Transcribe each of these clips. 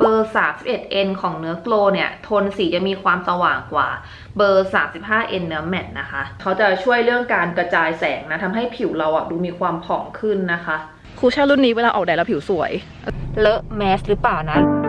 เบอร์ 31N ของเนื้อโกลเนี่ย โทนสีจะมีความสว่างกว่าเบอร์ 35N เนื้อแมตต์นะคะ เขาจะช่วยเรื่องการกระจายแสงนะทำให้ผิวเราอะดูมีความผ่องขึ้นนะคะ คูชั่นรุ่นนี้เวลาออกแดดแล้วผิวสวย เลอะแมสหรือเปล่านะส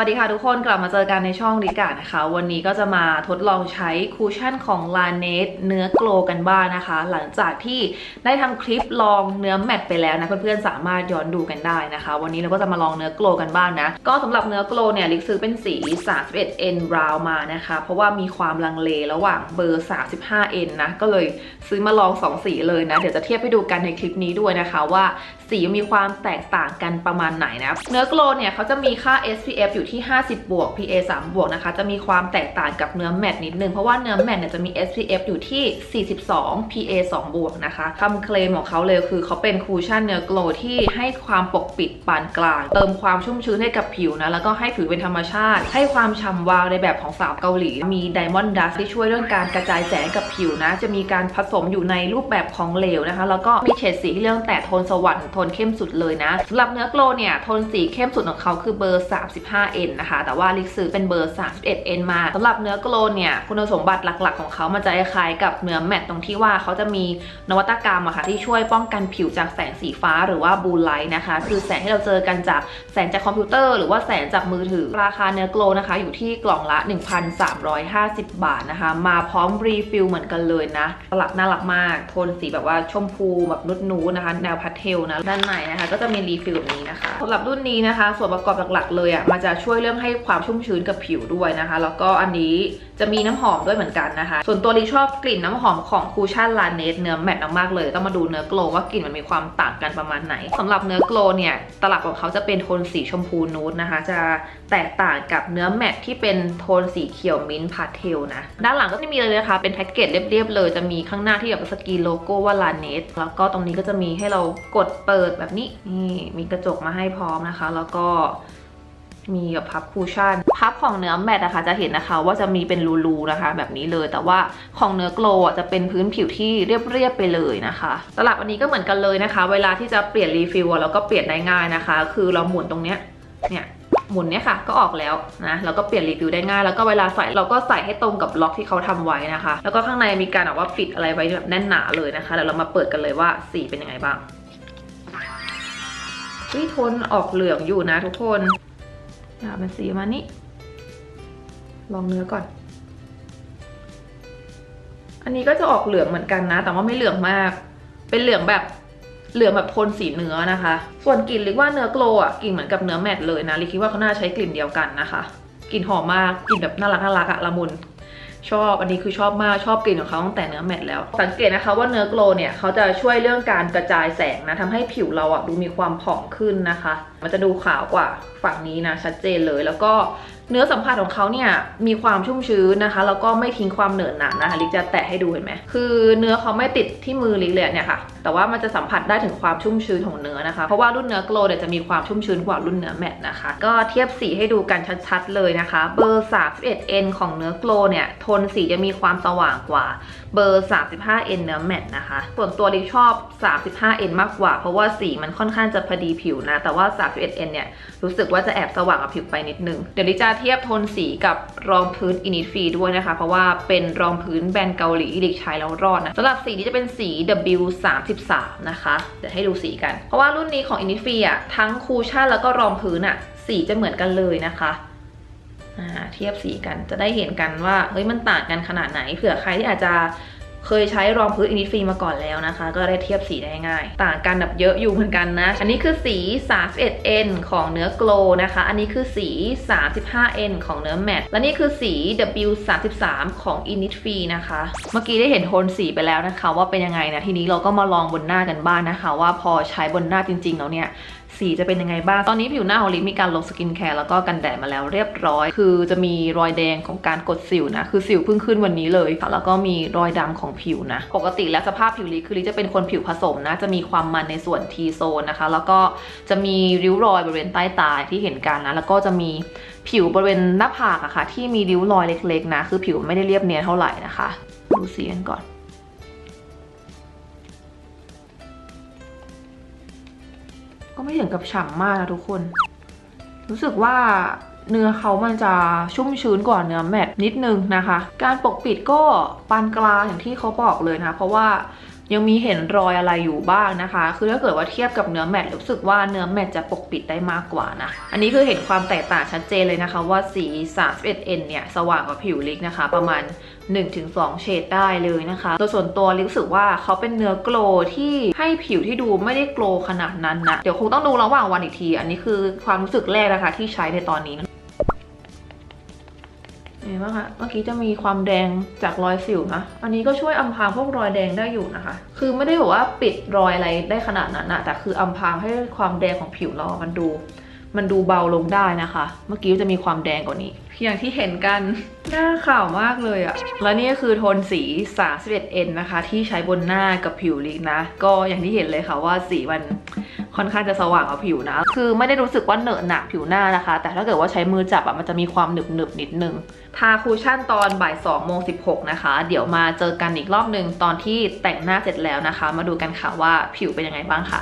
วัสดีค่ะทุกคนกลับมาเจอกันในช่องลิกานะคะ วันนี้ก็จะมาทดลองใช้คูชั่นของ l a n e t เนื้อโกลกันบ้างนะคะ หลังจากที่ได้ทำคลิปลองเนื้อแมตไปแล้วนะ เพื่อนๆสามารถย้อนดูกันได้นะคะ วันนี้เราก็จะมาลองเนื้อโกลกันบ้างนะ ก็สำหรับเนื้อโกลเนี่ยลิกซื้อเป็นสี 31N Brown มานะคะ เพราะว่ามีความลังเลระหว่างเบอร์ 35N นะก็เลยซื้อมาลอง2สีเลยนะเดี๋ยวจะเทียบให้ดูกันในคลิปนี้ด้วยนะคะว่า สีมีความแตกต่างกันประมาณไหนนะเนื้อโกลเนี่ยเขาจะมีค่า SPF อยู่ที่ 50บวก PA 3บวกนะคะ จะมีความแตกต่างกับเนื้อแมตนิดนึง เพราะว่าเนื้อแมตเนี่ยจะมี SPF อยู่ที่ 42 PA 2บวกนะคะคำเคลมของเขาเลยคือเขาเป็นคูชั่นเนื้อโกลที่ให้ความปกปิดปานกลาง เติมความชุ่มชื้นให้กับผิวนะ แล้วก็ให้ผิวเป็นธรรมชาติ ให้ความฉ่ำวาวในแบบของสาวเกาหลี มีไดมอนด์ดัสที่ช่วยเรื่องการกระจายแสงกับผิวนะ จะมีการผสมอยู่ในรูปแบบของเหลวนะคะ แล้วก็มีเฉดสีที่เรื่องแต่โทนสว่างโทนเข้มสุดเลยนะสำหรับเนื้อโกลเนี่ยโทนสีเข้มสุดของเขาคือเบอร์ 35N นะคะ แต่ว่าลิกซื้อเป็นเบอร์ 31N มาสำหรับเนื้อโกลเนี่ยคุณสมบัติหลักๆ ของเขามันจะคล้ายกับเนื้อแมตต์ตรงที่ว่าเขาจะมีนวัตกรรมอะค่ะที่ช่วยป้องกันผิวจากแสงสีฟ้าหรือว่าบูไลท์นะคะ คือแสงที่เราเจอกันจากแสงจากคอมพิวเตอร์หรือว่าแสงจากมือถือราคาเนื้อโกลนะคะ อยู่ที่กล่องละ 1,350 บาทนะคะ มาพร้อมรีฟิลเหมือนกันเลยนะตลับน่ารักมากโทนสีแบบว่าชมพูแบบนุดนูดๆนะคะ แนวพาสเทลนะด้านในนะคะ ก็จะมีรีฟิลแบบนี้นะคะสำหรับรุ่นนี้นะคะ ส่วนประกอบหลักๆ เลยอะมันจะช่วยเรื่องให้ความชุ่มชื้นกับผิวด้วยนะคะ แล้วก็อันนี้จะมีน้ำหอมด้วยเหมือนกันนะคะ ส่วนตัวลีชอบกลิ่นน้ำหอมของคูชั่นลาเนสเนื้อแมตต์มากๆเลย ต้องมาดูเนื้อโกลว่ากลิ่นมันมีความต่างกันประมาณไหนสำหรับเนื้อโกลเนี่ยตลับของเขาจะเป็นโทนสีชมพูนูดนะคะ จะแตกต่างกับเนื้อแมตต์ที่เป็นโทนสีเขียวมิ้นท์พาเทลนะ ด้านหลังก็จะมีเลยนะคะ เป็นแพ็กเกจเรียบๆเลย จะมีข้างหน้าที่แบบสกีโลโก้ว่าลาเนสแล้วก็ตรงนี้ก็จะมีให้เรากดเปิดแบบนี้นี่มีกระจกมาให้พร้อมนะคะ แล้วก็มีกับพับคูชั่น พับของเนื้อแมตต์นะคะจะเห็นนะคะ ว่าจะมีเป็นรูๆนะคะ แบบนี้เลยแต่ว่าของเนื้อโกลอะจะเป็นพื้นผิวที่เรียบๆไปเลยนะคะตลับอันนี้ก็เหมือนกันเลยนะคะ เวลาที่จะเปลี่ยนรีฟิลอะเราก็เปลี่ยนได้ง่ายนะคะ คือเราหมุนตรงเนี้ยเนี่ยหมุนเนี่ยค่ะก็ออกแล้วนะแล้วก็เปลี่ยนรีฟิลได้ง่าย แล้วก็เวลาใส่เราก็ใส่ให้ตรงกับล็อกที่เขาทำไว้นะคะ แล้วก็ข้างในมีการแบบว่าปิดอะไรไว้แบบแน่นหนาเลยนะคะเดี๋ยวเรามาเปิดกันเลยว่าสีเป็นยังไงบ้าง วิทนออกเหลืองอยู่นะทุกคนอยาเป็นสีมานี่ลองเนื้อก่อน อันนี้ก็จะออกเหลืองเหมือนกันนะ แต่ว่าไม่เหลืองมาก เป็นเหลืองแบบเหลืองแบบโทนสีเนื้อนะคะ ส่วนกลิ่นลิกว่าเนื้อโกลอะกลิ่นเหมือนกับเนื้อแมตต์เลยนะลิคิดว่าเขาน่าใช้กลิ่นเดียวกันนะคะ กลิ่นหอมมาก กลิ่นแบบน่ารักน่ารักอะละมุน ชอบอันนี้คือชอบมากชอบกลิ่นของเขาตั้งแต่เนื้อแมทแล้ว สังเกตนะคะว่าเนื้อโกลเนี่ยเขาจะช่วยเรื่องการกระจายแสงนะทำให้ผิวเราอะดูมีความผ่องขึ้นนะคะ มันจะดูขาวกว่าฝั่งนี้นะชัดเจนเลยแล้วก็ เนื้อสัมผัสของเขาเนี่ยมีความชุ่มชื้นนะคะแล้วก็ไม่ทิ้งความเหนอะหนะนะคะลิกจะแตะให้ดูเห็นไหมคือเนื้อเขาไม่ติดที่มือลิกเลยเนี่ยค่ะแต่ว่ามันจะสัมผัสได้ถึงความชุ่มชื้นของเนื้อนะคะ เพราะว่ารุ่นเนื้อโกลเนี่ยจะมีความชุ่มชื้นกว่ารุ่นเนื้อแมทนะคะ ก็เทียบสีให้ดูกันชัดๆเลยนะคะ เบอร์ 31N ของเนื้อโกลเนี่ยโทนสีจะมีความสว่างกว่า เบอร์ 35N เนื้อแมตนะคะ ส่วนตัวลิชอบ 35N มากกว่า เพราะว่าสีมันค่อนข้างจะพอดีผิวนะ แต่ว่า 31N เนี่ย รู้สึกว่าจะแอบสว่างกับผิวไปนิดนึง เดี๋ยวลิจะเทียบโทนสีกับรองพื้น Innisfree ด้วยนะคะ เพราะว่าเป็นรองพื้นแบรนด์เกาหลีที่ลิกใช้แล้วรอดนะสำหรับสีนี้จะเป็นสี W33 นะคะ เดี๋ยวให้ดูสีกัน เพราะว่ารุ่นนี้ของ Innisfree อะทั้งคูชั่นแล้วก็รองพื้นอะสีจะเหมือนกันเลยนะคะ เทียบสีกันจะได้เห็นกันว่าเฮ้ยมันต่างกันขนาดไหนเผื่อใครที่อาจจะเคยใช้รองพื้นอินิฟีมาก่อนแล้วนะคะ ก็ได้เทียบสีได้ง่าย ต่างกันแบบเยอะอยู่เหมือนกันนะ อันนี้คือสี 31N ของเนื้อโกลนะคะ อันนี้คือสี 35N ของเนื้อแมตและนี่คือสี W33 ของ Innisfree นะคะ เมื่อกี้ได้เห็นโทนสีไปแล้วนะคะ ว่าเป็นยังไงนะ ทีนี้เราก็มาลองบนหน้ากันบ้างนะคะ ว่าพอใช้บนหน้าจริงๆแล้วเนี่ย สีจะเป็นยังไงบ้าง ตอนนี้ผิวหน้าของลิมีการลงสกินแคร์แล้วก็กันแดดมาแล้วเรียบร้อย คือจะมีรอยแดงของการกดสิวนะ คือสิวเพิ่งขึ้นวันนี้เลยค่ะแล้วก็มีรอยดำของผิวนะ ปกติแล้วสภาพผิวลิคือลิจะเป็นคนผิวผสมนะ จะมีความมันในส่วน T โซนนะคะ แล้วก็จะมีริ้วรอยบริเวณใต้ตาที่เห็นกันนะ แล้วก็จะมีผิวบริเวณหน้าผากอะค่ะที่มีริ้วรอยเล็กๆนะ คือผิวไม่ได้เรียบเนียนเท่าไหร่นะคะ ดูสีกันก่อน ไม่ถึงกับฉ่ำมากนะทุกคน รู้สึกว่าเนื้อเขามันจะชุ่มชื้นกว่าเนื้อแมตนิดนึงนะคะ การปกปิดก็ปานกลางอย่างที่เขาบอกเลยนะ เพราะว่า ยังมีเห็นรอยอะไรอยู่บ้างนะคะ คือถ้าเกิดว่าเทียบกับเนื้อแมตต์รู้สึกว่าเนื้อแมตต์จะปกปิดได้มากกว่านะ อันนี้คือเห็นความแตกต่างชัดเจนเลยนะคะว่าสี 31N เนี่ย สว่างกว่าผิวลิกนะคะ ประมาณ 1-2 เฉดได้เลยนะคะโดยส่วนตัวรู้สึกว่าเขาเป็นเนื้อโกลที่ให้ผิวที่ดูไม่ได้โกลขนาดนั้นนะ เดี๋ยวคงต้องดูระหว่างวันอีกที อันนี้คือความรู้สึกแรกนะคะที่ใช้ในตอนนี้ เห็นไหมคะเมื่อกี้จะมีความแดงจากรอยสิวนะอันนี้ก็ช่วยอำพรางพวกรอยแดงได้อยู่นะคะ คือไม่ได้บอกว่าปิดรอยอะไรได้ขนาดนั้นนะแต่คืออำพรางให้ความแดงของผิวเรามันดู มันดูเบาลงได้นะคะ เมื่อกี้จะมีความแดงกว่านี้ อย่างที่เห็นกัน หน้าขาวมากเลยอะแล้วนี่ก็คือโทนสี 31N นะคะ ที่ใช้บนหน้ากับผิวลิกนะ ก็อย่างที่เห็นเลยค่ะว่าสีมันค่อนข้างจะสว่างกว่าผิวนะ คือไม่ได้รู้สึกว่าเหนอะหนักผิวหน้านะคะ แต่ถ้าเกิดว่าใช้มือจับอะมันจะมีความหนึบหนึบๆนิดนึง ทาคูชั่นตอนบ่าย2โมง16 นะคะ เดี๋ยวมาเจอกันอีกรอบหนึ่งตอนที่แต่งหน้าเสร็จแล้วนะคะ มาดูกันค่ะว่าผิวเป็นยังไงบ้างค่ะ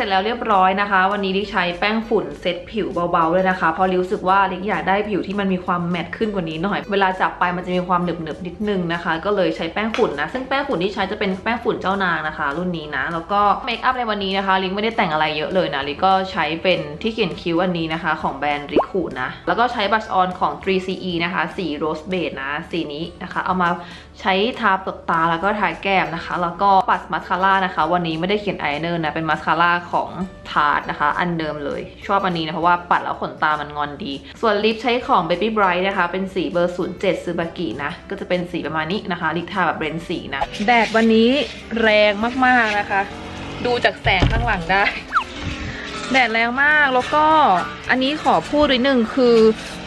สร็จแล้วเรียบร้อยนะคะ วันนี้ลิใช้แป้งฝุ่นเซตผิวเบาๆเลยนะคะ เพราะลิรู้สึกว่าลิอยากได้ผิวที่มันมีความแมตต์ขึ้นกว่านี้หน่อย เวลาจับไปมันจะมีความหนึบๆนิดนึงนะคะ ก็เลยใช้แป้งฝุ่นนะ ซึ่งแป้งฝุ่นที่ใช้จะเป็นแป้งฝุ่นเจ้านางนะคะ รุ่นนี้นะ แล้วก็เมคอัพในวันนี้นะคะลิกไม่ได้แต่งอะไรเยอะเลยนะลิกก็ใช้เป็นที่เขียนคิ้วอันนี้นะคะ ของแบรนด์ริคูนะ แล้วก็ใช้บัชออนของ 3CE นะคะสีโรสเบดนะสีนี้นะคะ เอามา ใช้ทาเปลือกตาแล้วก็ทาแก้มนะคะ แล้วก็ปัดมาสคาร่านะคะ วันนี้ไม่ได้เขียนอายไลเนอร์นะเป็นมาสคาร่าของทาร์ตนะคะ อันเดิมเลยชอบอันนี้นะเพราะว่าปัดแล้วขนตามันงอนดี ส่วนลิปใช้ของ Baby Bright นะคะ เป็นสีเบอร์07ซูบากินะก็จะเป็นสีประมาณนี้นะคะลิปทาแบบเบรนสีนะแดดวันนี้แรงมากๆนะคะ ดูจากแสงข้างหลังได้ แดดแรงมากแล้วก็อันนี้ขอพูดนิดนึงคือ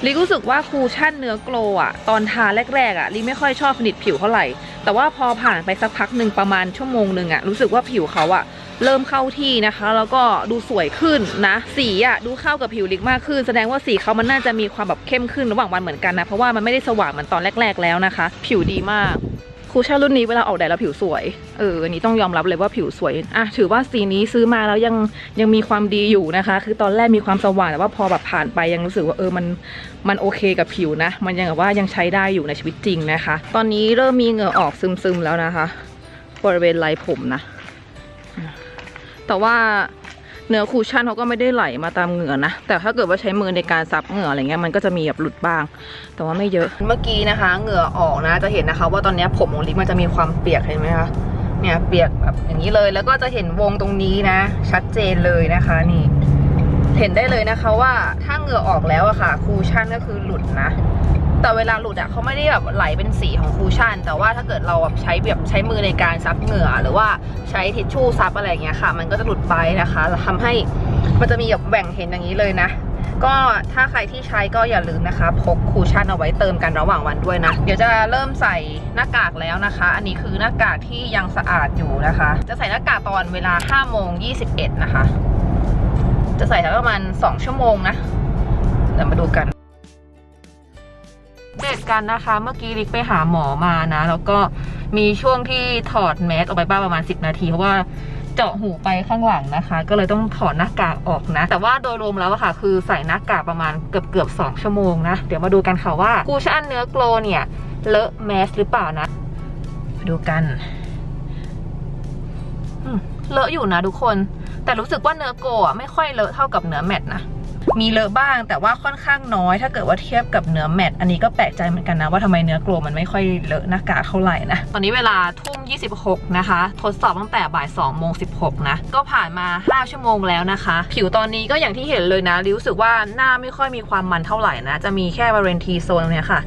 ลิรู้สึกว่าคูชั่นเนื้อโกลอะตอนทาแรกๆอะลิไม่ค่อยชอบสนิทผิวเท่าไหร่ แต่ว่าพอผ่านไปสักพักหนึ่งประมาณชั่วโมงหนึ่งอะรู้สึกว่าผิวเขาอะเริ่มเข้าที่นะคะ แล้วก็ดูสวยขึ้นนะสีอะดูเข้ากับผิวลิกมากขึ้น แสดงว่าสีเขามันน่าจะมีความแบบเข้มขึ้นระหว่างวันเหมือนกันนะเพราะว่ามันไม่ได้สว่างเหมือนตอนแรก ๆแล้วนะคะ ผิวดีมาก คูชั่นรุ่นนี้เวลาออกแดดแล้วผิวสวย เอออันนี้ต้องยอมรับเลยว่าผิวสวย อะ ถือว่าสีนี้ซื้อมาแล้วยังยังมีความดีอยู่นะคะ คือตอนแรกมีความสว่างแต่ว่าพอแบบผ่านไปยังรู้สึกว่าเออมันมันโอเคกับผิวนะ มันยังแบบว่ายังใช้ได้อยู่ในชีวิตจริงนะคะ ตอนนี้เริ่มมีเหงื่อออกซึมๆแล้วนะคะ บริเวณไหล่ผมนะ แต่ว่า เนื้อคูชั่นเขาก็ไม่ได้ไหลมาตามเหงื่อนะ แต่ถ้าเกิดว่าใช้มือในการซับเหงื่ออะไรเงี้ยมันก็จะมีแบบหลุดบ้าง แต่ว่าไม่เยอะ เมื่อกี้นะคะ เหงื่อออกนะจะเห็นนะคะ ว่าตอนนี้ผมของลิกมันจะมีความเปียกเห็นไหมคะเนี่ยเปียกแบบอย่างนี้เลยแล้วก็จะเห็นวงตรงนี้นะ ชัดเจนเลยนะคะนี่ เห็นได้เลยนะคะว่าถ้าเหงื่อออกแล้วอะค่ะคูชั่นก็คือหลุดนะ แต่เวลาหลุดอะเขาไม่ได้แบบไหลเป็นสีของคูชั่น แต่ว่าถ้าเกิดเราแบบใช้แบบใช้มือในการซับเหงื่อ หรือว่าใช้ทิชชู่ซับอะไรอย่างเงี้ยค่ะ มันก็จะหลุดไปนะคะแล้วทำให้มันจะมีแบบแหว่งเห็นอย่างนี้เลยนะ ก็ถ้าใครที่ใช้ก็อย่าลืมนะคะพกคูชั่นเอาไว้เติมกันระหว่างวันด้วยนะ เดี๋ยวจะเริ่มใส่หน้ากากแล้วนะคะ อันนี้คือหน้ากากที่ยังสะอาดอยู่นะคะ จะใส่หน้ากากตอนเวลา5โมง21นะคะ จะใส่สักประมาณ2ชั่วโมงนะเดี๋ยวมาดูกัน เด็ดกันนะคะ เมื่อกี้ลิกไปหาหมอมานะ แล้วก็มีช่วงที่ถอดแมสออกไปบ้างประมาณ 10 นาทีเพราะว่าเจาะหูไปข้างหลังนะคะ ก็เลยต้องถอดหน้ากากออกนะ แต่ว่าโดยรวมแล้วอะค่ะ คือใส่หน้ากากประมาณเกือบเกือบๆ2ชั่วโมงนะ เดี๋ยวมาดูกันค่ะว่าคูชั่นเนื้อโกลเนี่ยเลอะแมสหรือเปล่านะดูกันเลอะอยู่นะทุกคน แต่รู้สึกว่าเนื้อโกะอะไม่ค่อยเลอะเท่ากับเนื้อแมตต์นะ มีเลอะบ้างแต่ว่าค่อนข้างน้อย ถ้าเกิดว่าเทียบกับเนื้อแมตต์อันนี้ก็แปลกใจเหมือนกันนะว่าทำไมเนื้อกลัวมันไม่ค่อยเลอะหน้ากากเท่าไหร่นะตอนนี้เวลาทุ่ม 26 นะคะ ทดสอบตั้งแต่บ่าย2โมง16 นะ ก็ผ่านมา 5 ชั่วโมงแล้วนะคะ ผิวตอนนี้ก็อย่างที่เห็นเลยนะรู้สึกว่าหน้าไม่ค่อยมีความมันเท่าไหร่นะ จะมีแค่บริเวณทีโซนเนี่ยค่ะ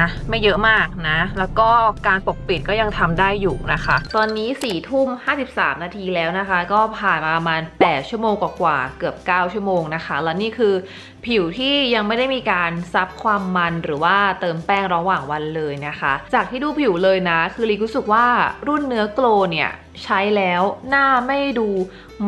นะไม่เยอะมากนะ แล้วก็การปกปิดก็ยังทำได้อยู่นะคะ ตอนนี้4ี่ทุ่ม53 นาทีแล้วนะคะ ก็ผ่านมาประมาณ 8 ชั่วโมงกว่าๆเกือบ 9 ชั่วโมงนะคะ แล้วนี่คือ ผิวที่ยังไม่ได้มีการซับความมันหรือว่าเติมแป้งระหว่างวันเลยนะคะ จากที่ดูผิวเลยนะ คือลิรู้สึกว่ารุ่นเนื้อโกลเนี่ยใช้แล้วหน้าไม่ดู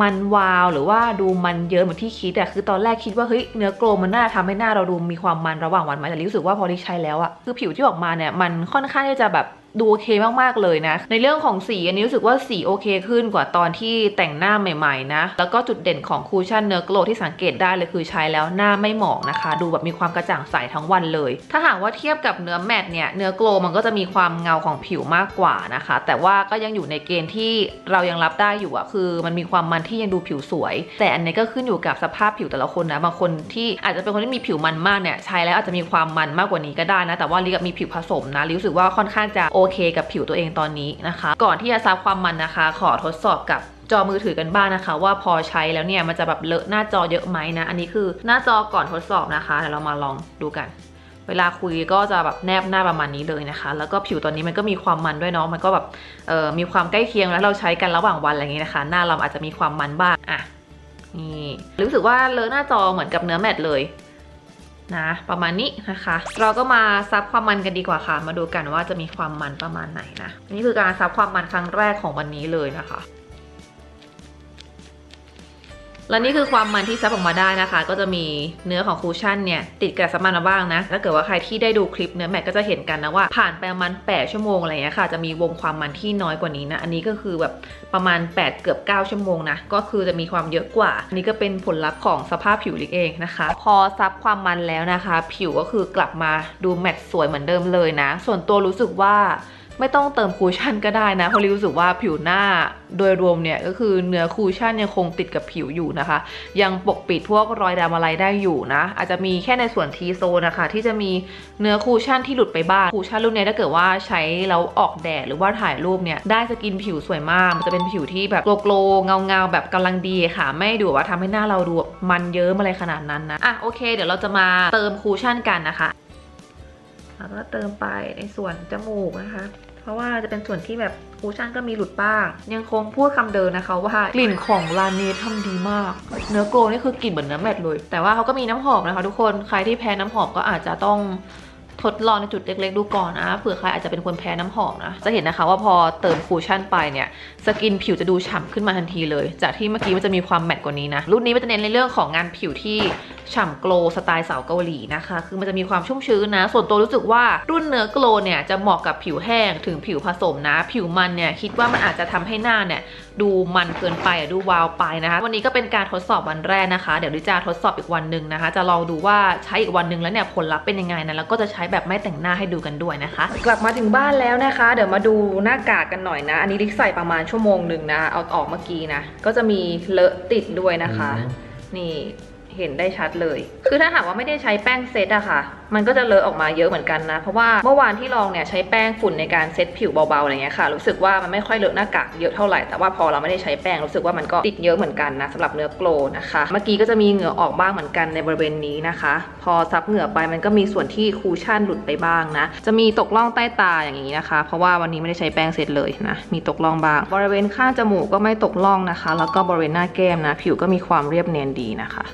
มันวาว หรือว่าดูมันเยอะเหมือนที่คิดอะคือตอนแรกคิดว่าเฮ้ยเนื้อโกลมันน่าทำให้หน้าเราดูมีความมันระหว่างวันไหมแต่รู้สึกว่าพอที่ใช้แล้วอะคือผิวที่ออกมาเนี่ยมันค่อนข้างที่จะแบบ ดูโอเคมากๆเลยนะ ในเรื่องของสีอันนี้รู้สึกว่าสีโอเคขึ้นกว่าตอนที่แต่งหน้าใหม่ๆนะ แล้วก็จุดเด่นของคูชั่นเนื้อโกลที่สังเกตได้เลยคือใช้แล้วหน้าไม่หมองนะคะ ดูแบบมีความกระจ่างใสทั้งวันเลย ถ้าหากว่าเทียบกับเนื้อแมตต์เนี่ยเนื้อโกลมันก็จะมีความเงาของผิวมากกว่านะคะ แต่ว่าก็ยังอยู่ในเกณฑ์ที่เรายังรับได้อยู่อะคือมันมีความมันที่ยังดูผิวสวย แต่อันนี้ก็ขึ้นอยู่กับสภาพผิวแต่ละคนนะบางคนที่อาจจะเป็นคนที่มีผิวมันมากเนี่ยใช้แล้วอาจจะมีความมันมากกว่านี้ก็ได้นะแต่ว่าลิกับมีผิวผสมนะลิรู้สึกว่าค่อนข้างจะโอเคกับผิวตัวเองตอนนี้นะคะ ก่อนที่จะซับความมันนะคะ ขอทดสอบกับจอมือถือกันบ้างนะคะ ว่าพอใช้แล้วเนี่ยมันจะแบบเลอะหน้าจอเยอะไหมนะ อันนี้คือหน้าจอก่อนทดสอบนะคะเดี๋ยวเรามาลองดูกัน เวลาคุยก็จะแบบแนบหน้าประมาณนี้เลยนะคะ แล้วก็ผิวตอนนี้มันก็มีความมันด้วยเนาะมันก็แบบเออมีความใกล้เคียงแล้วเราใช้กันระหว่างวันอะไรอย่างนี้นะคะ หน้าเราอาจจะมีความมันบ้างอะนี่รู้สึกว่าเลอะหน้าจอเหมือนกับเนื้อแมตต์เลย นะ ประมาณนี้นะคะ เราก็มาซับความมันกันดีกว่าค่ะ มาดูกันว่าจะมีความมันประมาณไหนนะ นี่คือการซับความมันครั้งแรกของวันนี้เลยนะคะ และนี่คือความมันที่ซับออกมาได้นะคะ ก็จะมีเนื้อของคูชั่นเนี่ยติดกับซับมันมาบ้างนะถ้าเกิดว่าใครที่ได้ดูคลิปเนื้อแมทก็จะเห็นกันนะว่าผ่านไปประมาณ 8 ชั่วโมงอะไรอย่างเงี้ยค่ะ จะมีวงความมันที่น้อยกว่านี้นะอันนี้ก็คือแบบประมาณ 8 เกือบ 9 ชั่วโมงนะก็คือจะมีความเยอะกว่า อันนี้ก็เป็นผลลัพธ์ของสภาพผิวลิกเองนะคะ พอซับความมันแล้วนะคะ ผิวก็คือกลับมาดูแมทสวยเหมือนเดิมเลยนะ ส่วนตัวรู้สึกว่า ไม่ต้องเติมคูชั่นก็ได้นะเพราะรู้สึกว่าผิวหน้าโดยรวมเนี่ยก็คือเนื้อคูชั่นยังคงติดกับผิวอยู่นะคะ ยังปกปิดพวกรอยดำอะไรได้อยู่นะ อาจจะมีแค่ในส่วนทีโซนนะคะ ที่จะมีเนื้อคูชั่นที่หลุดไปบ้างคูชั่นรุ่นนี้ถ้าเกิดว่าใช้แล้วออกแดดหรือว่าถ่ายรูปเนี่ยได้สกินผิวสวยมากมันจะเป็นผิวที่แบบโกลว์ๆเงาแบบกำลังดีค่ะ ไม่ดูว่าทำให้หน้าเราดูมันเยิ้มอะไรขนาดนั้นนะอะโอเค เดี๋ยวเราจะมาเติมคูชั่นกันนะคะแล้วก็เติมไปในส่วนจมูกนะคะ ราะว่าจะเป็นส่วนที่แบบคูชั่นก็มีหลุดบ้าง ยังคงพูดคำเดิมนะคะว่ากลิ่นของลาเนททำดีมาก เนื้อโกลนี่คือกลิ่นเหมือนเนื้อแมทเลย แต่ว่าเขาก็มีน้ำหอมนะคะ ทุกคนใครที่แพ้น้ำหอมก็อาจจะต้อง ทดลองในจุดเล็กๆ ดูก่อนนะเผื่อใครอาจจะเป็นคนแพ้น้ำหอมนะ จะเห็นนะคะว่าพอเติมคูชั่นไปเนี่ยสกินผิวจะดูฉ่ำขึ้นมาทันทีเลย จากที่เมื่อกี้มันจะมีความแมตต์กว่านี้นะ รุ่นนี้มันจะเน้นในเรื่องของงานผิวที่ฉ่ำโกลสไตล์สาวเกาหลีนะคะ คือมันจะมีความชุ่มชื้นนะ ส่วนตัวรู้สึกว่ารุ่นเนื้อโกลเนี่ยจะเหมาะกับผิวแห้งถึงผิวผสมนะ ผิวมันเนี่ยคิดว่ามันอาจจะทำให้หน้าเนี่ย ดูมันเกินไปอะดูวาวไปนะคะ วันนี้ก็เป็นการทดสอบวันแรกนะคะ เดี๋ยวดิจะทดสอบอีกวันหนึ่งนะคะ จะลองดูว่าใช้อีกวันหนึ่งแล้วเนี่ยผลลัพธ์เป็นยังไงนะแล้วก็จะใช้แบบไม่แต่งหน้าให้ดูกันด้วยนะคะ กลับมาถึงบ้านแล้วนะคะ เดี๋ยวมาดูหน้ากากกันหน่อยนะ อันนี้ดิใส่ประมาณชั่วโมงหนึ่งนะเอาออกเมื่อกี้นะก็จะมีเลอะติดด้วยนะคะ นี่เห็นได้ชัดเลย คือถ้าหากว่าไม่ได้ใช้แป้งเซตอะค่ะ มันก็จะเลอะออกมาเยอะเหมือนกันนะ เพราะว่าเมื่อวานที่ลองเนี่ยใช้แป้งฝุ่นในการเซตผิวเบาๆอะไรเงี้ยค่ะ รู้สึกว่ามันไม่ค่อยเลอะหน้ากากเยอะเท่าไหร่ แต่ว่าพอเราไม่ได้ใช้แป้งรู้สึกว่ามันก็ติดเยอะเหมือนกันนะสำหรับเนื้อโกล์นะคะ เมื่อกี้ก็จะมีเหงื่อออกบ้างเหมือนกันในบริเวณนี้นะคะ พอซับเหงื่อไปมันก็มีส่วนที่คูชั่นหลุดไปบ้างนะ จะมีตกล่องใต้ตาอย่างนี้นะคะ เพราะว่าวันนี้ไม่ได้ใช้แป้งเซตเลยนะ มีตกล่องบ้าง บริเวณข้างจมูกก็ไม่ตกล่องนะคะ แล้วก็บริเวณหน้าแก้มนะ ผิวก็มีความเรียบเนียนดีนะคะ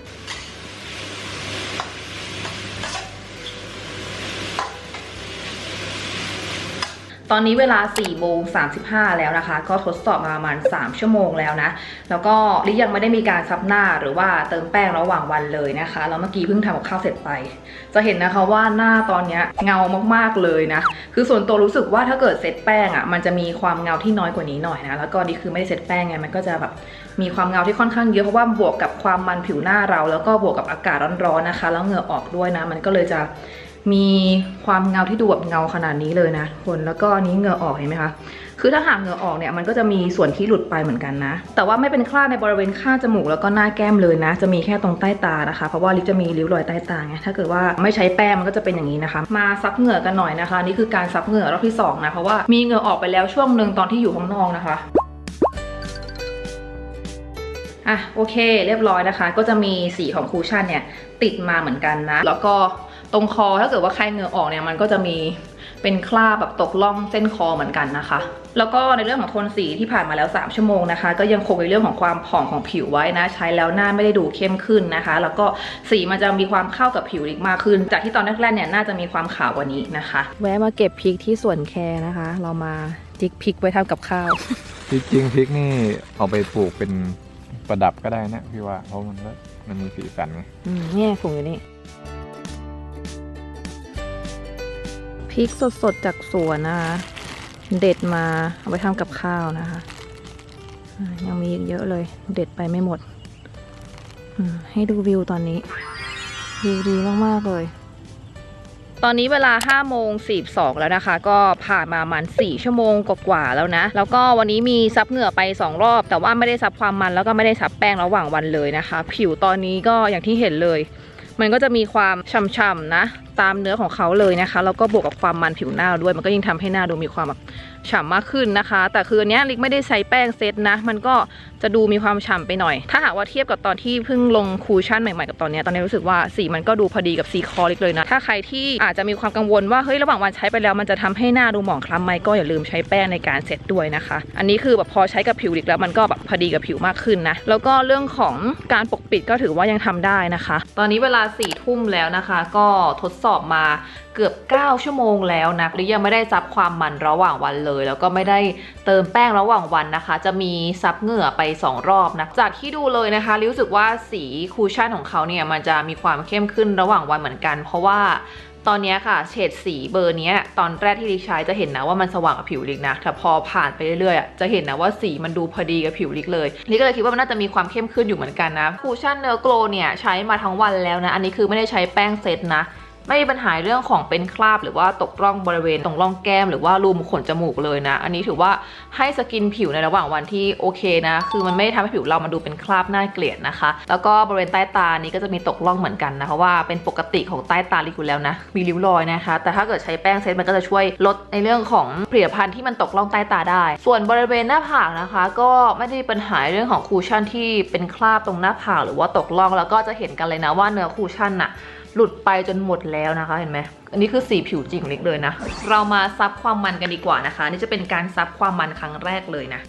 อนนี้เวลา4โมง35 แล้วนะคะ ก็ทดสอบมาประมาณ 3 ชั่วโมงแล้วนะ แล้วก็ลิยังไม่ได้มีการซับหน้าหรือว่าเติมแป้งระหว่างวันเลยนะคะ แล้วเมื่อกี้เพิ่งทำกับข้าวเสร็จไป จะเห็นนะคะว่าหน้าตอนนี้เงามากๆเลยนะ คือส่วนตัวรู้สึกว่าถ้าเกิดเซตแป้งอะ่ะ มันจะมีความเงาที่น้อยกว่านี้หน่อยนะ แล้วก็นี่คือไม่ได้เซตแป้งไง มันก็จะแบบมีความเงาที่ค่อนข้างเยอะเพราะว่าบวกกับความมันผิวหน้าเรา แล้วก็บวกกับอากาศร้อนๆนะคะ แล้วเหงื่อออกด้วยนะ มันก็เลยจะ มีความเงาที่ดูแบบเงาขนาดนี้เลยนะคนแล้วก็นี้เหงื่อออกเห็นไหมคะคือถ้าหากเหงื่อออกเนี่ยมันก็จะมีส่วนที่หลุดไปเหมือนกันนะ แต่ว่าไม่เป็นคราบในบริเวณข้างจมูกแล้วก็หน้าแก้มเลยนะ จะมีแค่ตรงใต้ตานะคะ เพราะว่าลิปจะมีริ้วรอยใต้ตาไงถ้าเกิดว่าไม่ใช้แป้งมันก็จะเป็นอย่างนี้นะคะ มาซับเหงื่อกันหน่อยนะคะ นี่คือการซับเหงื่อรอบที่สองนะเพราะว่ามีเหงื่อออกไปแล้วช่วงหนึ่งตอนที่อยู่ข้างนอกนะคะอะโอเค เรียบร้อยนะคะ ก็จะมีสีของคูชั่นเนี่ยติดมาเหมือนกันนะ แล้วก็ ตรงคอถ้าเกิดว่าใครเหงื่อออกเนี่ยมันก็จะมีเป็นคราบแบบตกล่องเส้นคอเหมือนกันนะคะ แล้วก็ในเรื่องของโทนสีที่ผ่านมาแล้ว 3 ชั่วโมงนะคะ ก็ยังคงในเรื่องของความผ่องของผิวไว้นะ ใช้แล้วหน้าไม่ได้ดูเข้มขึ้นนะคะ แล้วก็สีมันจะมีความเข้ากับผิวอีกมากขึ้น จากที่ตอนแรกๆเนี่ยน่าจะมีความขาวกว่านี้นะคะ แวะมาเก็บพริกที่สวนแคนะคะ เรามาจิกพริกไว้ทำกับข้าวจริงๆพริกนี่เอาไปปลูกเป็นประดับก็ได้นะพี่ว่าเพราะมันก็มันมีสีสันไงอืมเนี่ยถุงอยู่นี่ พริกสดๆจากสวนนะคะ เด็ดมาเอาไปทำกับข้าวนะคะยังมีอีกเยอะเลย เด็ดไปไม่หมด ให้ดูวิวตอนนี้ วิวดีมากๆเลย ตอนนี้เวลา5โมง42แล้วนะคะ ก็ผ่านมาประมาณ4ชั่วโมงกว่าๆแล้วนะ แล้วก็วันนี้มีซับเหงื่อไป 2 รอบ แต่ว่าไม่ได้ซับความมันแล้วก็ไม่ได้ซับแป้งระหว่างวันเลยนะคะ ผิวตอนนี้ก็อย่างที่เห็นเลย มันก็จะมีความฉ่ำๆนะ ตามเนื้อของเขาเลยนะคะ แล้วก็บวกกับความมันผิวหน้าด้วย มันก็ยิ่งทำให้หน้าดูมีความแบบ ฉ่ำมากขึ้นนะคะ แต่คืออันเนี้ยลิกไม่ได้ใช้แป้งเซตนะ มันก็จะดูมีความฉ่ำไปหน่อย ถ้าหากว่าเทียบกับตอนที่เพิ่งลงคูชั่นใหม่ๆกับตอนนี้ตอนนี้รู้สึกว่าสีมันก็ดูพอดีกับสีคอลิกเลยนะ ถ้าใครที่อาจจะมีความกังวลว่าเฮ้ยระหว่างวันใช้ไปแล้วมันจะทำให้หน้าดูหมองคล้ำไหมก็อย่าลืมใช้แป้งในการเซตด้วยนะคะ อันนี้คือแบบพอใช้กับผิวลิกแล้วมันก็แบบพอดีกับผิวมากขึ้นนะ แล้วก็เรื่องของการปกปิดก็ถือว่ายังทำได้นะคะ ตอนนี้เวลา4ี่ทุ่มแล้วนะคะ ก็ทดสอบมา เกือบ 9 ชั่วโมงแล้วนะหรือยังไม่ได้ซับความมันระหว่างวันเลย แล้วก็ไม่ได้เติมแป้งระหว่างวันนะคะ จะมีซับเหงื่อไป 2 รอบนะ จากที่ดูเลยนะคะรู้สึกว่าสีคูชั่นของเขาเนี่ยมันจะมีความเข้มขึ้นระหว่างวันเหมือนกัน เพราะว่าตอนนี้ค่ะเฉดสีเบอร์นี้ตอนแรกที่ลิกใช้จะเห็นนะว่ามันสว่างกับผิวลิกนะแต่พอผ่านไปเรื่อยๆจะเห็นนะว่าสีมันดูพอดีกับผิวลิกเลยลิกก็เลยคิดว่ามันน่าจะมีความเข้มขึ้นอยู่เหมือนกันนะคูชั่นเนื้อโกลเนี่ยใช้มาทั้งวันแล้วนะ อันนี้คือไม่ได้ใช้แป้งเซตนะ ไม่มีปัญหาเรื่องของเป็นคราบ หรือว่าตกร่องบริเวณตรงร่องแก้ม หรือว่ารูมขนจมูกเลยนะ อันนี้ถือว่าให้สกินผิวในระหว่างวันที่โอเคนะ คือมันไม่ได้ทำให้ผิวเรามันดูเป็นคราบน่าเกลียดนะคะ แล้วก็บริเวณใต้ตานี้ก็จะมีตกร่องเหมือนกันนะเพราะว่าเป็นปกติของใต้ตาลิกอยู่แล้วนะ มีริ้วรอยนะคะ แต่ถ้าเกิดใช้แป้งเซตมันก็จะช่วยลดในเรื่องของผลิตภัณฑ์ที่มันตกร่องใต้ตาได้ ส่วนบริเวณหน้าผากนะคะ ก็ไม่ได้มีปัญหาเรื่องของคูชั่นที่เป็นคราบตรงหน้าผากหรือว่าตกร่องแล้วก็จะเห็นกันเลยนะว่าเนื้อคูชั่นน่ะ หลุดไปจนหมดแล้วนะคะเห็นไหมอันนี้คือสีผิวจริงเล็กเลยนะ เรามาซับความมันกันดีกว่านะคะ นี่จะเป็นการซับความมันครั้งแรกเลยนะ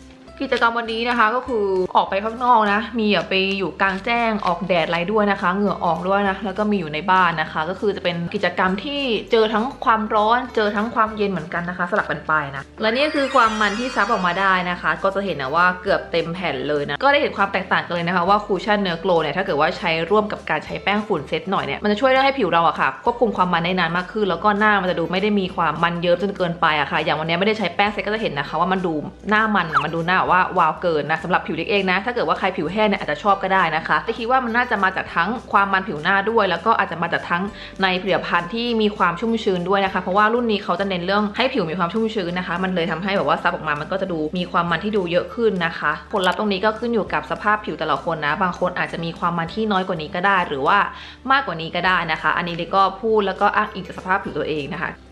กิจกรรมวันนี้นะคะก็คือออกไปข้างนอกนะ มีไปอยู่กลางแจ้งออกแดดอะไรด้วยนะคะ เหงื่อออกด้วยนะแล้วก็มีอยู่ในบ้านนะคะ ก็คือจะเป็นกิจกรรมที่เจอทั้งความร้อน เจอทั้งความเย็นเหมือนกันนะคะ สลับกันไปนะและนี่คือความมันที่ซับออกมาได้นะคะ ก็จะเห็นนะว่าเกือบเต็มแผ่นเลยนะก็ได้เห็นความแตกต่างกันเลยนะคะว่าคูชั่นเนื้อโกลเนี่ยถ้าเกิดว่าใช้ร่วมกับการใช้แป้งฝุ่นเซตหน่อยเนี่ยมันจะช่วยได้ให้ผิวเราอะค่ะควบคุมความมันได้นานมากขึ้น แล้วก็หน้ามันจะดูไม่ได้มีความมันเยิ้มจนเกินไปอะค่ะ อย่างวันนี้ไม่ได้ใช้แป้งเซตก็จะเห็นนะคะ ว่ามันดูหน้ามันมันดูหน้าว่าวาวเกินนะสำหรับผิวเล็กเองนะถ้าเกิดว่าใครผิวแห้งเนี่ยอาจจะชอบก็ได้นะคะแต่คิดว่ามันน่าจะมาจากทั้งความมันผิวหน้าด้วย แล้วก็อาจจะมาจากทั้งในผลิตภัณฑ์ที่มีความชุ่มชื้นด้วยนะคะ เพราะว่ารุ่นนี้เขาจะเน้นเรื่องให้ผิวมีความชุ่มชื้นนะคะ มันเลยทำให้แบบว่าซับออกมามันก็จะดูมีความมันที่ดูเยอะขึ้นนะคะผลลัพธ์ตรงนี้ก็ขึ้นอยู่กับสภาพผิวแต่ละคนนะ บางคนอาจจะมีความมันที่น้อยกว่านี้ก็ได้ หรือว่ามากกว่านี้ก็ได้นะคะ อันนี้เด็กก็พูดแล้วก็อ้างอิงจากสภาพผิวตัวเองนะคะ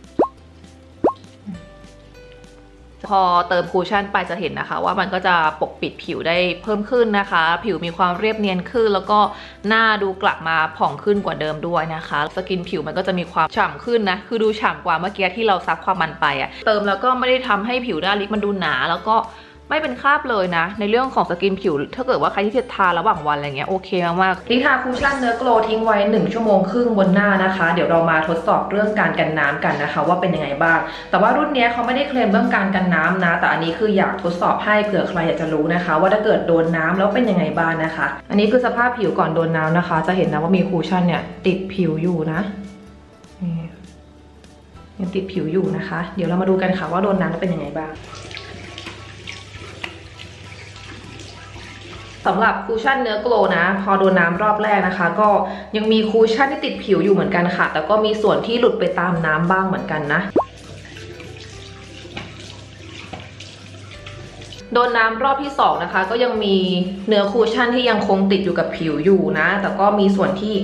พอเติมคูชั่นไปจะเห็นนะคะ ว่ามันก็จะปกปิดผิวได้เพิ่มขึ้นนะคะ ผิวมีความเรียบเนียนขึ้น แล้วก็หน้าดูกลับมาผ่องขึ้นกว่าเดิมด้วยนะคะ สกินผิวมันก็จะมีความฉ่ำขึ้นนะ คือดูฉ่ำกว่าเมื่อกี้ที่เราซับความมันไปอะเติมแล้วก็ไม่ได้ทำให้ผิวหน้าลิปมันดูหนาแล้วก็ ไม่เป็นคราบเลยนะ ในเรื่องของสกินผิว ถ้าเกิดว่าใครที่จะทาระหว่างวันอะไรเงี้ยโอเคมากๆลิทาคูชั่นเนื้อโกลทิ้งไว้ 1 ชั่วโมงครึ่งบนหน้านะคะ เดี๋ยวเรามาทดสอบเรื่องการกันน้ำกันนะคะ ว่าเป็นยังไงบ้าง แต่ว่ารุ่นเนี้ยเขาไม่ได้เคลมเรื่องการกันน้ำนะ แต่อันนี้คืออยากทดสอบให้เผื่อใครอยากจะรู้นะคะ ว่าถ้าเกิดโดนน้ำแล้วเป็นยังไงบ้างนะคะ อันนี้คือสภาพผิวก่อนโดนน้ำนะคะ จะเห็นนะว่ามีคูชั่นเนี่ยติดผิวอยู่นะนี่ยังติดผิวอยู่นะคะ เดี๋ยวเรามาดูกันค่ะว่าโดนน้ำแล้วเป็นยังไงบ้าง สำหรับคูชั่นเนื้อโกลนะ พอโดนน้ำรอบแรกนะคะ ก็ยังมีคูชั่นที่ติดผิวอยู่เหมือนกันค่ะ แต่ก็มีส่วนที่หลุดไปตามน้ำบ้างเหมือนกันนะโดนน้ำรอบที่2นะคะ ก็ยังมีเนื้อคูชั่นที่ยังคงติดอยู่กับผิวอยู่นะ แต่ก็มีส่วนที่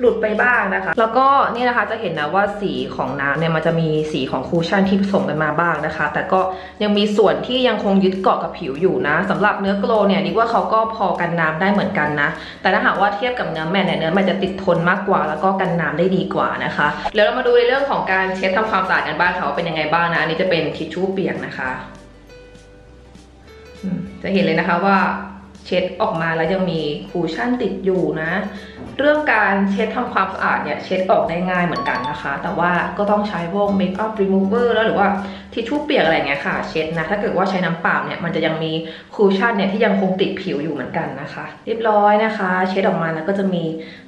หลุดไปบ้างนะคะ แล้วก็นี่นะคะจะเห็นนะว่าสีของน้ำเนี่ยมันจะมีสีของคูชั่นที่ผสมกันมาบ้างนะคะ แต่ก็ยังมีส่วนที่ยังคงยึดเกาะกับผิวอยู่นะสำหรับเนื้อโกลเนี่ยนี่ว่าเขาก็พอกันน้ำได้เหมือนกันนะ แต่ถ้าหากว่าเทียบกับเนื้อแมทเนี่ยเนื้อแมทจะติดทนมากกว่า แล้วก็กันน้ำได้ดีกว่านะคะเดี๋ยวเรามาดูในเรื่องของการเช็ดทำความสะอาดกันบ้างค่ะว่าเป็นยังไงบ้างนะอันนี้จะเป็นทิชชู่เปียกนะคะจะเห็นเลยนะคะว่า เช็ดออกมาแล้วยังมีคูชั่นติดอยู่นะ เรื่องการเช็ดทำความสะอาดเนี่ยเช็ดออกได้ง่ายเหมือนกันนะคะ แต่ว่าก็ต้องใช้พวก Makeup Remover แล้วหรือว่าทิชชู่เปียกอะไรเงี้ยค่ะ เช็ดนะ ถ้าเกิดว่าใช้น้ำเปล่าเนี่ยมันจะยังมีคูชั่นเนี่ยที่ยังคงติดผิวอยู่เหมือนกันนะคะ เรียบร้อยนะคะ เช็ดออกมาแล้วก็จะมี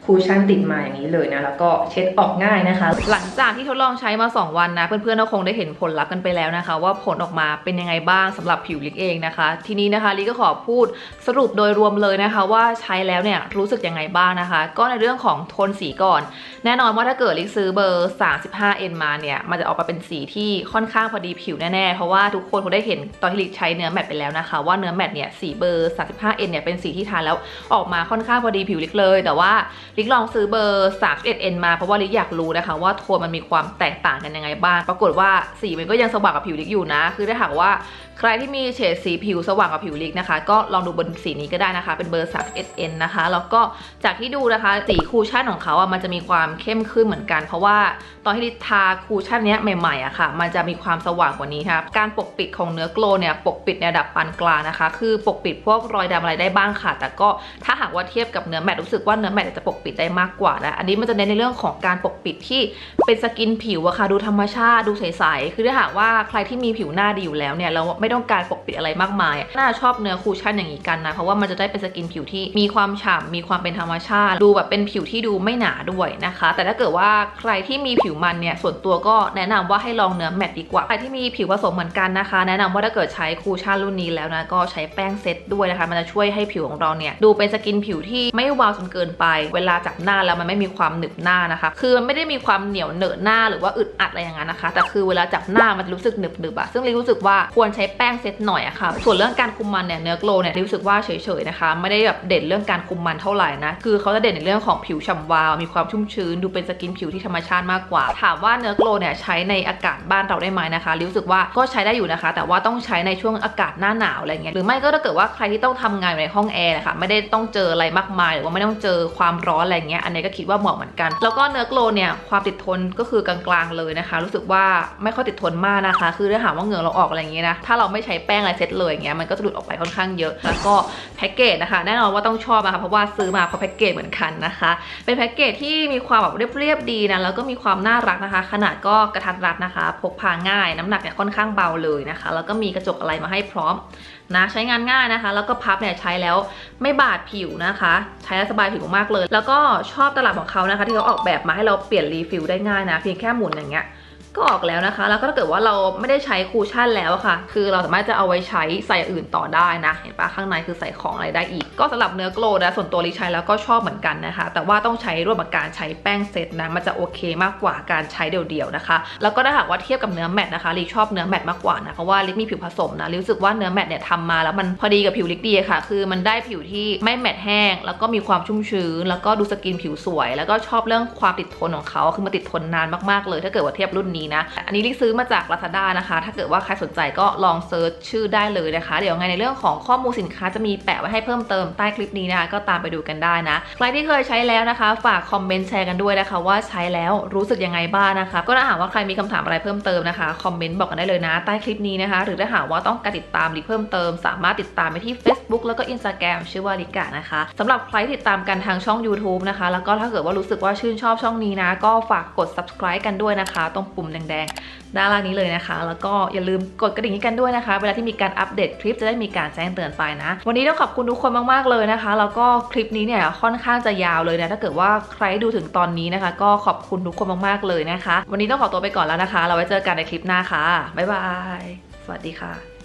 คูชั่นติดมาอย่างนี้เลยนะ แล้วก็เช็ดออกง่ายนะคะ หลังจากที่ทดลองใช้มา 2 วันนะ เพื่อนๆก็คงได้เห็นผลลัพธ์กันไปแล้วนะคะ ว่าผลออกมาเป็นยังไงบ้างสำหรับผิวลิกเองนะคะ ทีนี้นะคะลิกก็ขอพูดสรุปโดยรวมเลยนะคะ ว่าใช้แล้วเนี่ยรู้สึกยังไงบ้างนะคะ ก็ในเรื่องของโทนสีก่อน แน่นอนว่าถ้าเกิดลิกซื้อเบอร์ 35N มาเนี่ยมันจะออกมาเป็นสีที่ค่อนข้างพอดีผิวแน่ๆเพราะว่าทุกคนคงได้เห็นตอนที่ลิกใช้เนื้อแมตต์ไปแล้วนะคะ ว่าเนื้อแมตต์เนี่ยสีเบอร์ 35N เนี่ยเป็นสีที่ทานแล้วออกมาค่อนข้างพอดีผิวลิกเลย แต่ว่าลิกลองซื้อเบอร์ 31N มาเพราะว่าลิกอยากรู้นะคะว่าโทนมันมีความแตกต่างกันยังไงบ้าง ปรากฏว่าสีมันก็ยังสว่างกับผิวลิกอยู่นะ คือถ้าหากว่าใครที่มีเฉดสีผิวสว่างกับผิวลิกนะคะ ก็ลองดูบนสีนี้ก็ได้นะคะ เป็นเบอร์ 31N นะคะ แล้วก็จากที่ดูนะคะ สีคูชั่นของเขาอะมันจะมีความเข้มขึ้นเหมือนกัน เพราะว่าตอนที่ลิกทาคูชั่นเนี้ยใหม่ๆอะค่ะ มันจะมีความสว่างกว่านี้ค่ะการปกปิดของเนื้อโกลเนี่ยปกปิดในระดับปานกลางนะคะ คือปกปิดพวกรอยดำอะไรได้บ้างค่ะ แต่ก็ถ้าหากว่าเทียบกับเนื้อแมตต์รู้สึกว่าเนื้อแมตต์จะปกปิดได้มากกว่านะ อันนี้มันจะเน้นในเรื่องของการปกปิดที่เป็นสกินผิวอะค่ะ ดูธรรมชาติ ดูใสๆ คือถ้าหากว่าใครที่มีผิวหน้าดีอยู่แล้วเนี่ย เราไม่ต้องการปกปิดอะไรมากมาย น่าชอบเนื้อคูชั่นอย่างนี้กันนะ เพราะว่ามันจะได้เป็นสกินผิวที่มีความฉ่ำ มีความเป็นธรรมชาติ ดูแบบเป็นผิวที่ดูไม่หนาด้วยนะคะ แต่ถ้าเกิดว่าใครที่มีผิวมันเนี่ย ส่วนตัวก็แนะนำว่าให้ลองเนื้อแมตต์ดีกว่า ใครที่มีผิวผสมเหมือนกันนะคะ แนะนำว่าถ้าเกิดใช้คูชั่นรุ่นนี้แล้วนะ ก็ใช้แป้งเซตด้วยนะคะ มันจะช่วยให้ผิวของเราเนี่ยดูเป็นสกินผิวที่ไม่วาวจนเกินไป เวลาจับหน้าแล้วมันไม่มีความหนึบหน้านะคะ คือมันไม่ได้มีความเหนียวเหนอะหน้าหรือว่าอึดอัดอะไรอย่างนั้นนะคะ แต่คือเวลาจับหน้ามันรู้สึกหนึบหนึบๆอะซึ่งลิรู้สึกว่าควรใช้แป้งเซตหน่อยอะค่ะ ส่วนเรื่องการคุมมันเนี่ยเนื้อโกลเนี่ยลิรู้สึกว่าเฉยๆนะคะ ไม่ได้แบบเด่นเรื่องการคุมมันเท่าไหร่นะ คือเขาจะเด่นในเรื่องของผิวฉ่ำวาว มีความชุ่มชื้น ดูเป็นสกินผิวที่ธรรมชาติมากกว่า ถามว่าเนื้อโกลเนี่ยใช้ในอากาศบ้านเราได้ไหมนะคะลิรู้สึกว่าก็ใช้ได้อยู่นะคะ แต่ว่าต้องใช้ในช่วงอากาศหน้าหนาวอะไรเงี้ย หรือไม่ก็ถ้าเกิดว่าใครที่ต้องทำงานอยู่ในห้องแอร์นะคะไม่ได้ต้องเจออะไรมากมาย หรือว่าไม่ต้องเจอความร้อนอะไรเงี้ยอันนี้ก็คิดว่าเหมาะเหมือนกัน แล้วก็เนื้อโกลเนี่ยความติดทนก็คือกลางๆเลยนะคะ รู้สึกว่าไม่ค่อยติดทนมากนะคะ คือถ้าหากว่าเหงื่อเราออกอะไรอย่างเงี้ยนะถ้าเราไม่ใช้แป้งอะไรเซ็ตเลยอย่างเงี้ยมันก็จะหลุดออกไปค่อนข้างเยอะ แล้วก็แพ็กเกจนะคะแน่นอนว่าต้องชอบนะคะเพราะว่าซื้อมาเพราะแพ็กเกจเหมือนกันนะคะ เป็นแพ็กเกจที่มีความแบบเรียบๆดีนะแล้วก็มีความน่ารักนะคะ ขนาดก็กระทัดรัดนะคะ พกพาง่าย น้ำหนักเนี่ยค่อนข้างเบาเลยนะคะ แล้วก็มีกระจกอะไรมาให้พร้อม นะใช้งานง่ายนะคะ แล้วก็พับเนี่ยใช้แล้วไม่บาดผิวนะคะ ใช้แล้วสบายผิวมากเลย แล้วก็ชอบตลับของเขานะคะ ที่เขาออกแบบมาให้เราเปลี่ยนรีฟิลได้ง่ายนะเพียงแค่หมุนอย่างเงี้ย ก็ออกแล้วนะคะ แล้วก็ถ้าเกิดว่าเราไม่ได้ใช้คูชั่นแล้วค่ะ คือเราสามารถจะเอาไว้ใช้ใส่อื่นต่อได้นะ เห็นปะข้างในคือใส่ของอะไรได้อีก ก็สำหรับเนื้อโกลด์นะ ส่วนตัวลิใช้แล้วก็ชอบเหมือนกันนะคะ แต่ว่าต้องใช้ร่วมกับการใช้แป้งเซตนะ มันจะโอเคมากกว่าการใช้เดี่ยวๆนะคะ แล้วก็ถ้าหากว่าเทียบกับเนื้อแมตต์นะคะลิชอบเนื้อแมตต์มากกว่านะ เพราะว่าลิมีผิวผสมนะรู้สึกว่าเนื้อแมตต์เนี่ยทำมาแล้วมันพอดีกับผิวลิกดีค่ะ คือมันได้ผิวที่ไม่แมตต์แห้ง แล้วก็มีความชุ่มชื้น แล้วก็ดูสกินผิวสวย แล้วก็ชอบเรื่องความติดทนของเขาคือมันติดทนนานมากๆเลย ถ้าเกิดว่าเทียบรุ่นนี้นะ อันนี้ลิซื้อมาจาก Lazada นะคะ ถ้าเกิดว่าใครสนใจก็ลองเซิร์ชชื่อได้เลยนะคะ เดี๋ยวไงในเรื่องของข้อมูลสินค้าจะมีแปะไว้ให้เพิ่มเติมใต้คลิปนี้นะคะ ก็ตามไปดูกันได้นะ ใครที่เคยใช้แล้วนะคะ ฝากคอมเมนต์แชร์กันด้วยนะคะว่าใช้แล้วรู้สึกยังไงบ้างนะคะ ก็ถ้าหากว่าใครมีคำถามอะไรเพิ่มเติมนะคะคอมเมนต์บอกกันได้เลยนะใต้คลิปนี้นะคะ หรือถ้าหากว่าต้องการติดตามลิเพิ่มเติม สามารถติดตามไปที่ Facebook แล้วก็ Instagram ชื่อว่าลิกะนะคะสำหรับใครติดตามกันทางช่อง YouTube นะคะ แล้วก็ถ้าเกิดว่ารู้สึกว่าชื่นชอบช่องนี้นะ ก็ฝากกด subscribe กันด้วยนะคะ ตรงปุ่มแดงๆด้านล่างนี้เลยนะคะ แล้วก็อย่าลืมกดกระดิ่งให้กันด้วยนะคะ เวลาที่มีการอัปเดตคลิปจะได้มีการแจ้งเตือนไปนะ วันนี้ต้องขอบคุณทุกคนมากๆเลยนะคะ แล้วก็คลิปนี้เนี่ยค่อนข้างจะยาวเลยนะถ้าเกิดว่าใครดูถึงตอนนี้นะคะ ก็ขอบคุณทุกคนมากๆเลยนะคะ วันนี้ต้องขอตัวไปก่อนแล้วนะคะ เราไว้เจอกันในคลิปหน้าค่ะบ๊ายบายสวัสดีค่ะ